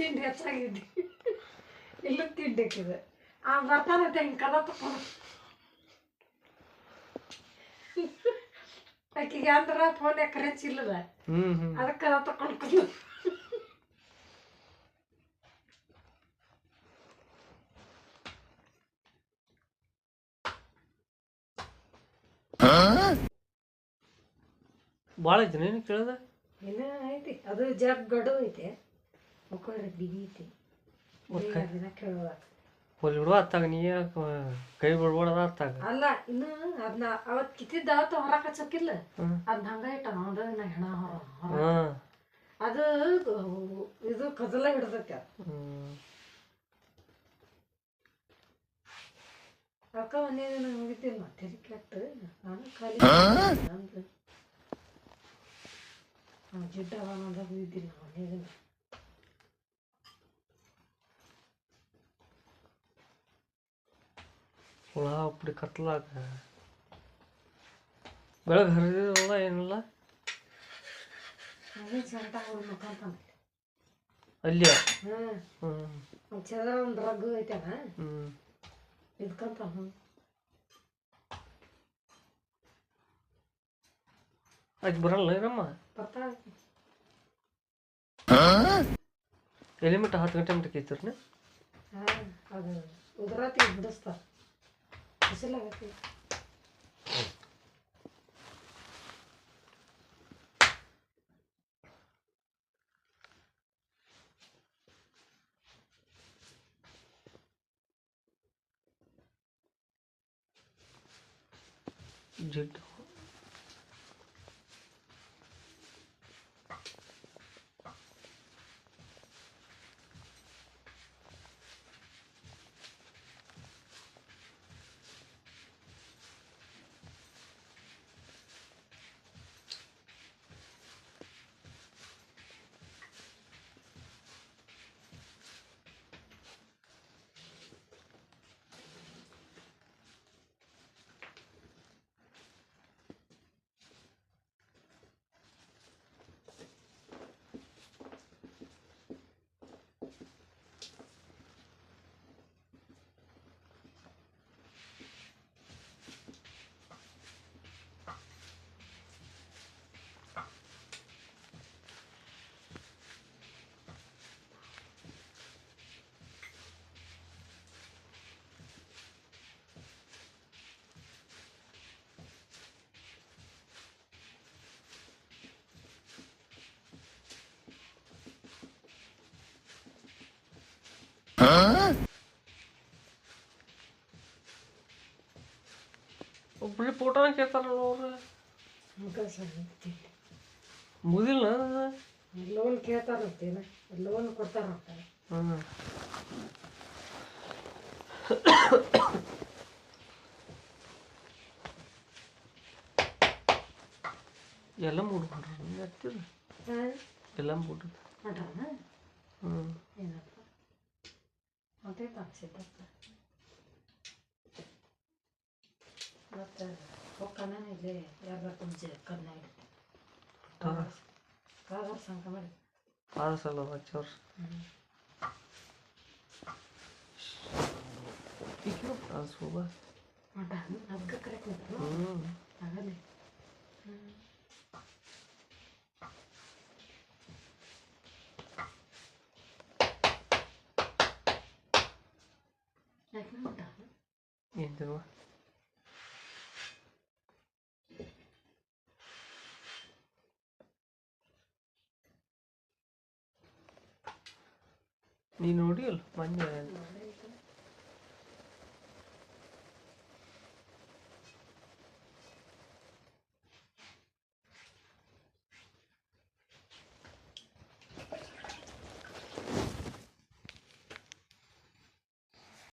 ತಿಂಡಿ ಹೆಚ್ಚಾಗಿದ್ದಿ ಇಲ್ಲೂ ತಿಂಡಿ ಹಾಕಿದೆ ಆ ಬರ್ತಾನೆ ಹಿಂಗೆ ಕದ ತಕೊಂಡು. ಆಕಿಗೆ ಅಂದ್ರ ಫೋನ್ ಕರೆನ್ಸಿ ಇಲ್ಲದ? ಅದಕ್ಕೆ ಕದ ತಕೊಂಡು ಕುಂದು ಭಾಳ ಐತಿ ನೀನು ಕೇಳ್ದ? ಏನ ಐತಿ ಅದು ಜಗ್ ಗಡ್ಡು ಐತೆ. ಮುಖ ಬಿಗಿ ಐತಿ ದಿನ ಕೇಳೋದ ಹೊಲಿ ಬಿಡುವ ಅತ್ತಾಗ ನೀ ಯಾಕ ಕೈ ಬಿಡ್ಬೋದ ಅತ್ತಾಗ ಅಲ್ಲ ಇನ್ನು ಅದನ್ನ ಅವತ್ತು ಕಿತ್ತಿದ್ದ ಅವತ್ತು ಹೊರ ಹಚ್ಚಕ್ಕಿಲ್ಲ ಅದ್ನ ಅದನ್ನ ಹಂಗ ಇಟ್ಟ ನಾ ಹೆಣ ಹೊರ ಹೊರ ಅದು ಇದು ಕದಲ ಹಿಡ್ದೈತೆ ಹ್ಮ್. ಅಕ್ಕ ಒಂದೇ ದಿನ ಹೋಗಿದ್ದಿಲ್ಲ ತೆರಿ ಕೆಟ್ಟು ನಾನು ಖಾಲಿ ನಂದು. ಜಿಡ್ಡ ಅವನದಾಗ ಹೋಗಿದ್ದಿಲ್ಲ ಒಂದೇ ಹುಳ ಉಪ್ಪಡಿ ಕತ್ಲಾಗ. ಬೆಳಗ್ಗೆ ಹರಿದಿರಲ್ಲ ಏನಿಲ್ಲ? ಅಲ್ಲಿಯ? ಒಂದು ರಗ್ಗು ಐತನ? ಹ್ಮ್. ಇದ್ಕಂತ ಹ್ಞೂ ಆಯ್ತು ಬರಲ್ಲ ಏನಮ್ಮ? ಎಲ್ಲಿ ಮಟ್ಟ ಹತ್ತು ಗಂಟೆ ಮಟ್ಟ ಕೈತಿರ್ನ ಹಾಂ ಅದು ಉದುರಾತಿ ಬಿಡಿಸ್ತಾರ. से लगाते हैं जिड ಫೋಟೋನ ಕೇಳ್ತಾರಲ್ಲ ಅವ್ರು ಮುಖ ಸರಿ ಮುಗಿದಿಲ್ಲ ಲೋನ್ ಕೇಳ್ತಾರಂತೇನ ಲೋನ್ ಕೊಡ್ತಾರಂತ ಹ್ಮ್ ಎಲ್ಲ ಮೂಡ್ಕೊಂಡ್ರ ಎತ್ತಿದ ಹಾಂ ಎಲ್ಲ ಮೂಡ್ರಿ ಮಾಡ್ರಣ ಹ್ಞೂ ಏನಪ್ಪ ಅದೇ ತಾಪ್ಸಿದ್ದಪ್ಪ ಮತ್ತು ಹೋಗ್ಕನ ಇಲ್ಲಿ ಯಾರ ಪೂಜೆ ಕನ್ನ ಹಿಡಿತೆ ಕಾಗರ ಸಂಕ ಮಾಡಿ ಪಾದ ಸಲ ಹಚ್ಚವ್ರ ಈಗ ಪಾದ ಸೋಬ ಮಾಡ ಅದಕ್ಕೆ ಕರೆಕ್ಟ್ ಉಂಟು ಹ್ಞೂ ಆಗಲ್ಲ ಯಾಕೆ ಮಾಡ ಏನು ತಿನ್ನುವ ನೀ ನೋಡಿ. ಅಲ್ಲ ಮೊನ್ನೆ